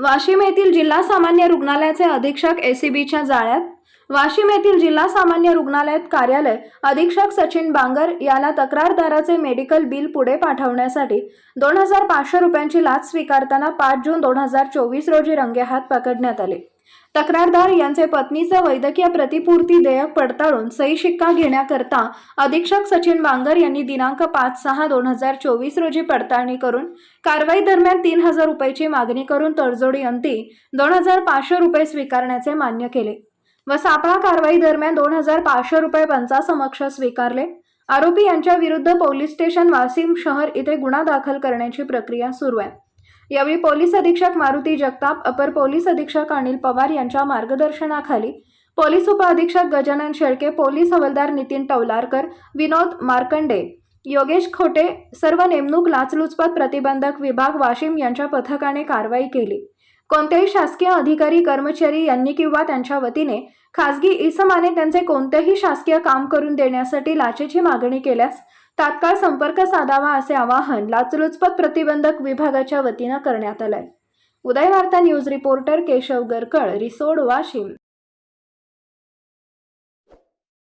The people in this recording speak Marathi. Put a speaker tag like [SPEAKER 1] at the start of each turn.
[SPEAKER 1] वाशिम येथील जिल्हा सामान्य रुग्णालयाचे अधीक्षक एसीबीच्या जाळ्यात वाशिम येथील जिल्हा सामान्य रुग्णालयात कार्यालय अधीक्षक सचिन बांगर याला तक्रारदाराचे मेडिकल बिल पुढे पाठवण्यासाठी दोन हजार पाचशे रुपयांची लाच स्वीकारताना पाच जून दोन हजार चोवीस रोजी रंगेहात पकडण्यात आले. तक्रारदार यांचे पत्नीचे वैद्यकीय प्रतिपूर्ती देयक पडताळून सही शिक्का घेण्याकरता अधीक्षक सचिन बांगर यांनी दिनांक पाच सहा दोन हजार चोवीस रोजी पडताळणी करून कारवाई दरम्यान तीन हजार रुपयाची मागणी करून तडजोडी अंती दोन हजार पाचशे रुपये स्वीकारण्याचे मान्य केले. व सापळा कारवाई दरम्यान दोन हजार पाचशे रुपये पंचासमक्ष स्वीकारले. आरोपी यांच्या विरुद्ध पोलीस स्टेशन वाशिम शहर इथे गुन्हा दाखल करण्याची प्रक्रिया सुरू आहे. यावेळी पोलीस अधीक्षक मारुती जगताप अपर पोलीस अधीक्षक अनिल पवार यांच्या मार्गदर्शनाखाली पोलीस उपअधीक्षक गजानन शेळके पोलीस हवालदार नितीन टवलारकर विनोद मार्कंडे योगेश खोटे सर्व नेमणूक लाचलुचपत प्रतिबंधक विभाग वाशिम यांच्या पथकाने कारवाई केली. कोणत्याही शासकीय अधिकारी कर्मचारी यांनी किंवा त्यांच्या वतीने खासगी इसमाने त्यांचे कोणतेही शासकीय काम करून देण्यासाठी लाचेची मागणी केल्यास तात्काळ संपर्क साधावा असे आवाहन लाचलुचपत प्रतिबंधक विभागाच्या वतीनं करण्यात आलंय. Uday Varta news reporter Keshav Garkal Risod Washim.